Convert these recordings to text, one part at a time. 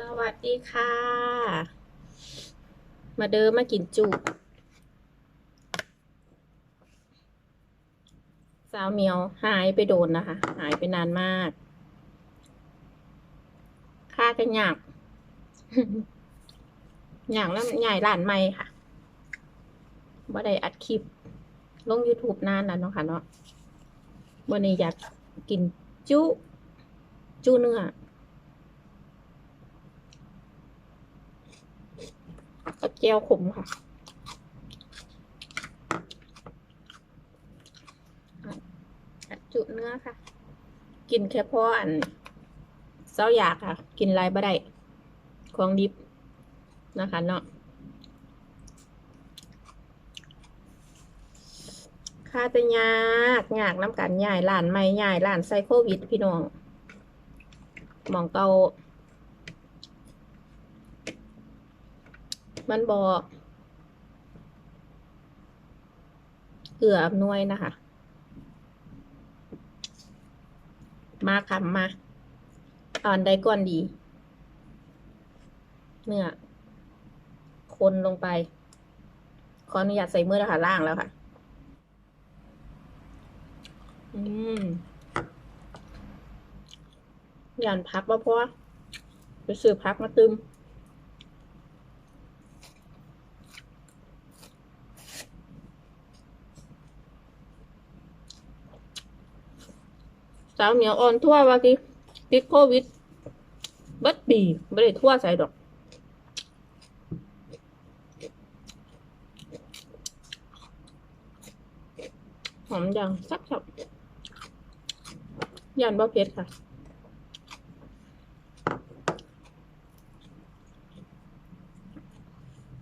สวัสดีค่ะ มาเดิมมากินจุสาวเหมียวหายไปโดนนะคะ หายไปนานมาก ค่ากันหยากหยากแล้วใหญ่ร้านใหม่ค่ะบ่ได้อัดคลิป ลง YouTube นานแล้วเนาะค่ะเนาะวันนี้อยากกินจุ จุเนื้อ กับแก้วขมค่ะ จุเนื้อค่ะ กินแค่พออันเศร้าอยากค่ะ กินไรบ่ได้ของดิบนะคะเนาะค่าจะยากยากน้ำกันใหญ่หลานไม่ใหญ่หลานไซโควิดพี่น้องมองเกา มันบอกเกืออำนวยนะคะ มาคำมาอ่อนใดก่อนดี เนื้อคนลงไป ขออนุญาตใส่มือแล้วค่ะล่างแล้วค่ะ อืมยานพักว่าเพราะว่าไปซื้อพักมาตึม สาวเหนียวอ่อนทั่วว่าที่ติดโควิดบัดปีไม่ได้ทั่วใส่ดอก หอมยังสักสับยันบ่เผ็ดค่ะ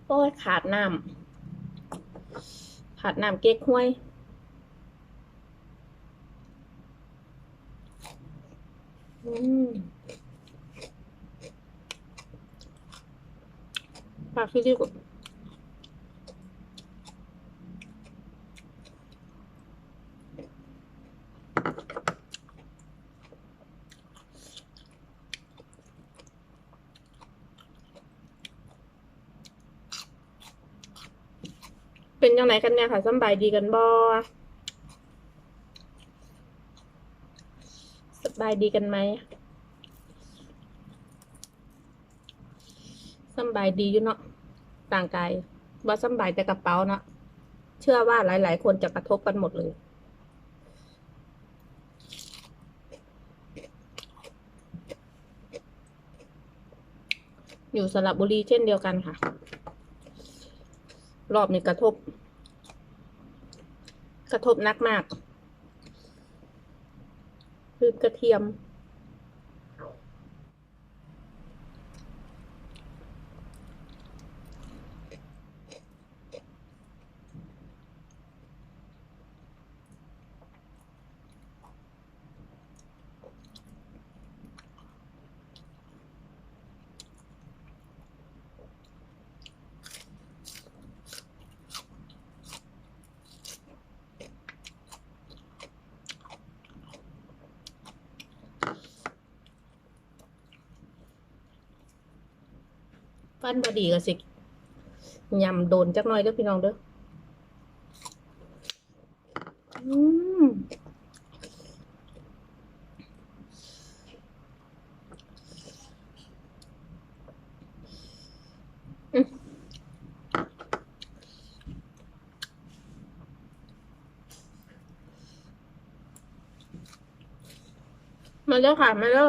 โอ้ยขาดน้ำขาดน้ำเก๊กห้วย ปากที่ดีกว่าเป็นยังไงกันเนี่ยค่ะสบายดีกันบ่สบายดีกันไหมสบายดีอยู่เนาะต่างกายว่าสบายแต่กระเป๋าเนาะเชื่อว่าหลาย ๆ คนจะกระทบกันหมดเลย อยู่สระบุรีเช่นเดียวกันค่ะ รอบนี้กระทบ กระทบนักมาก กระเทียม ฟันบดีก็สิยำโดนจักหน่อยเด้อพี่น้องเด้ออืมอืมมาแล้วค่ะ มาแล้ว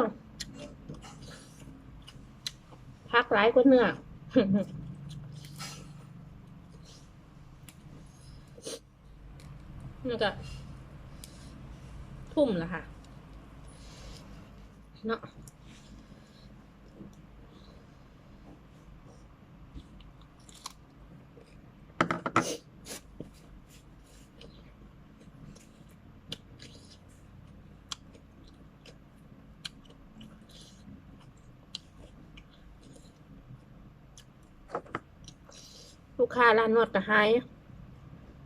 พักร้ายกว่าเนื้อ นี่ก็ทุ่มแล้วค่ะ เนาะ ค้าร้านนวดก็หาย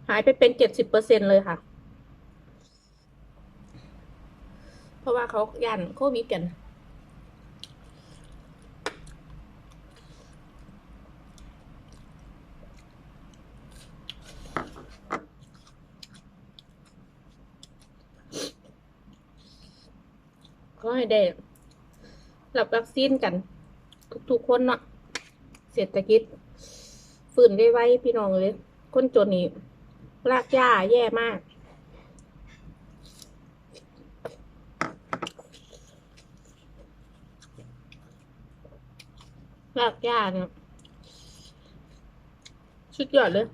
หายไปเป็นเจ็ดสิบเปอร์เซ็นเลยค่ะ เพราะว่าเขายันโควิดกัน ก็ให้ได้รับวัคซีนกัน ทุกๆคนเนาะเศรษฐกิจ ฟื้นได้ไวพี่น้องเลยคนจนนี่รากหญ้าแย่มากรากหญ้าเนี่ยสุดยอดเลย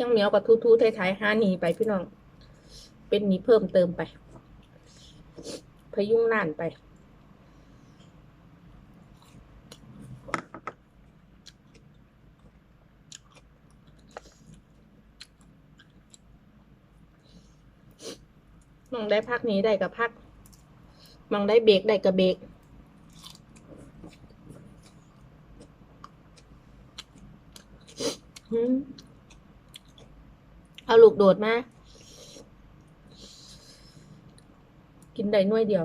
ยังเหนียวกับทูๆไทยๆห้าหนีไปพี่น้อง เป็นหนี้เพิ่มเติมไป พยุงน่านไป มองได้พักนี้ได้กับพักมองได้เบรกได้กับเบรกอืมเอาลูกโดดมา กินได้หน่วยเดียว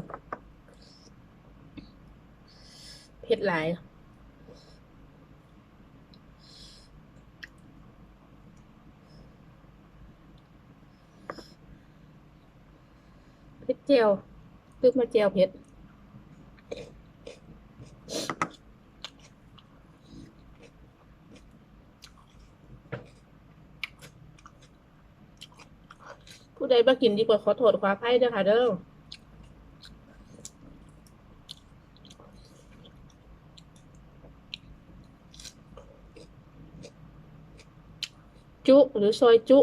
เผ็ดหลาย เผ็ดเจียวตึกมาเจียวเผ็ดผู้ใดมากินดีกว่าขอโทษขออภัยเด้อค่ะเด้อจุหรือซอยจุ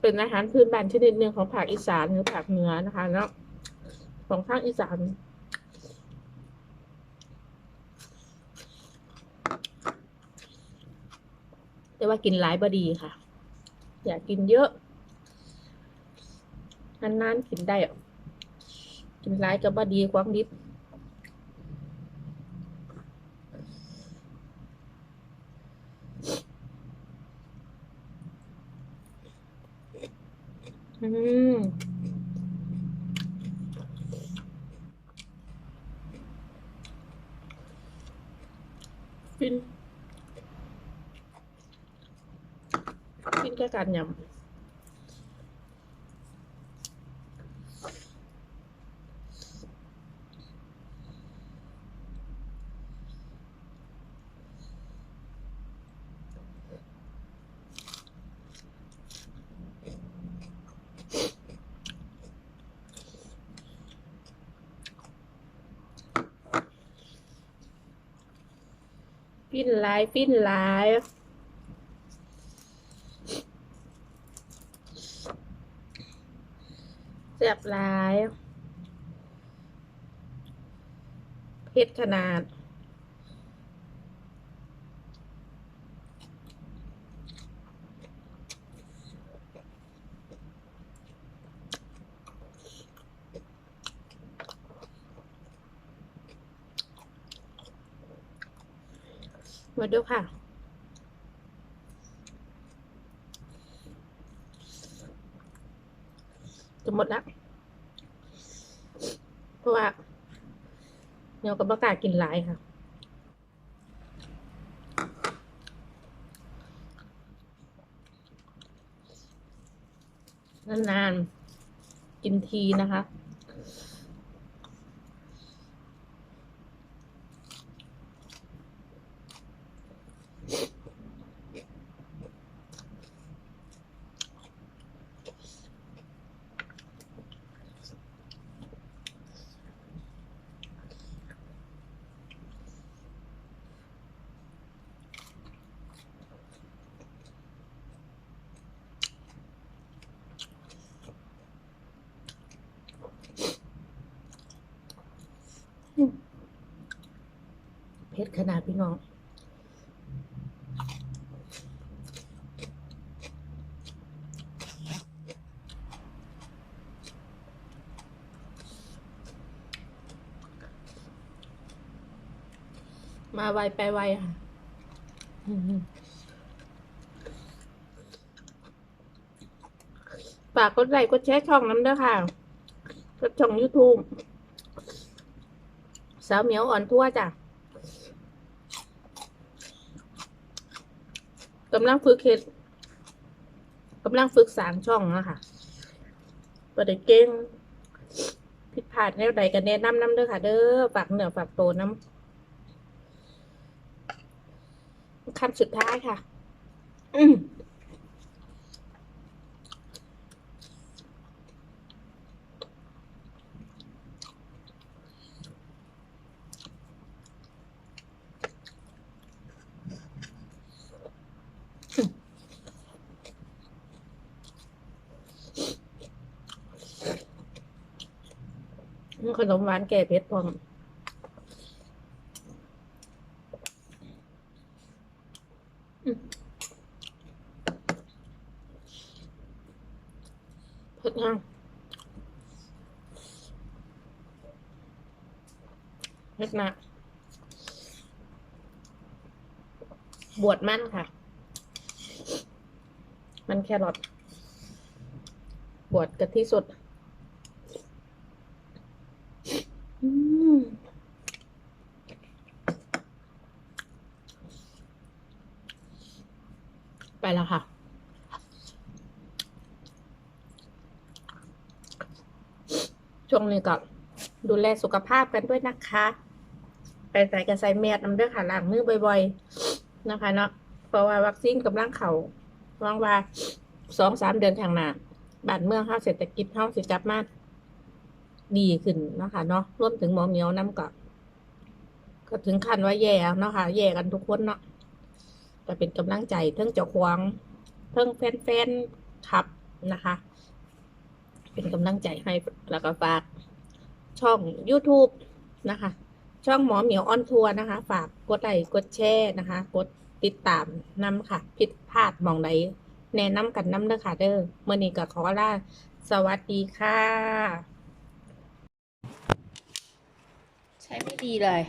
เป็นอาหารพื้นบ้านชนิดหนึ่งของภาคอีสานหรือภาคเหนือนะคะเนาะของภาคอีสานแต่ว่ากินหลายบดีค่ะ อยากกินเยอะนานๆกินได้กินหลายก็บดีความดิบ อืมฟินฟินแค่การยำ ฟินไลฟ์ฟินไลายแซ่บหลายเพชรขนาด มาดูค่ะ จะหมดแล้วเพราะว่าเนียวกับประกาศกินหลายค่ะนานๆกินทีนะคะ ขนาดพี่น้องมาไวไปไวค่ะฝากกดไลค์กดแชร์ช่องน้ำเด้อค่ะกดช่อง YouTube สาวเหมียวอ่อนทั่วจ้ะ กำลังฝึกเฮ็ดกำลังฝึกสางช่องนะคะประเด็เก่งผิดพลาดแนวใดกันแนะนำน้ำเด้อค่ะ เด้อฝากเหนือฝากโตน้ำคำสุดท้ายค่ะ อืม ขนมหวานแก่เผ็ดพร้อมอืมเผ็ดยังเผ็ดหนะบวชมั่นค่ะ มันแครอทบวชกะทิสด อืมไปแล้วค่ะ ช่วงนี้ก็ดูแลสุขภาพกันด้วยนะคะ ไปใส่กันใส่แมสน้ำเด้อค่ะล้างมือบ่อยๆนะคะ เนาะเพราะว่าวัคซีนกำลังเขาหวังว่าสองสามเดือนข้างหน้าบ้านเมืองเฮาเศรษฐกิจเฮาสิกลับมาดีขึ้นนะคะเนาะรวมถึงหมอเหมียวน้ำกับก็ถึงขั้นว่าแย่เนาะค่ะแย่กันทุกคนเนาะแต่เป็นกำลังใจเทั้งเจ้าควงเทั้งแฟนๆครับนะคะ เป็นกำลังใจให้แล้วก็ฝากช่อง YouTube นะคะ ช่องหมอเหมียวออนทัวร์นะคะ ฝากกดไลค์กดแชร์นะคะ กดติดตามนำค่ะผิดพลาดหมองใดแนะนำกันน้ำเด้อค่ะเด้อเมื่อนี้ก็ขอลาสวัสดีค่ะ ใช้ไม่ดีเลย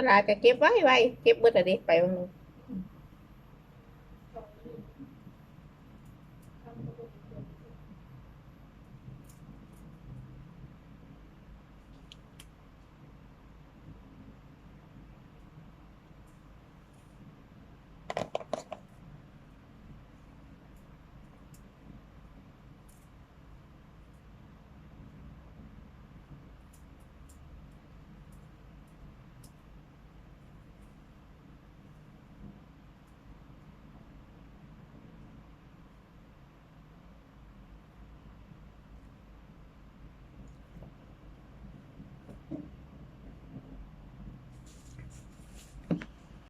ตลาดก็เก็บไว้ไว้เก็บเบิดอะไรไปบางนึง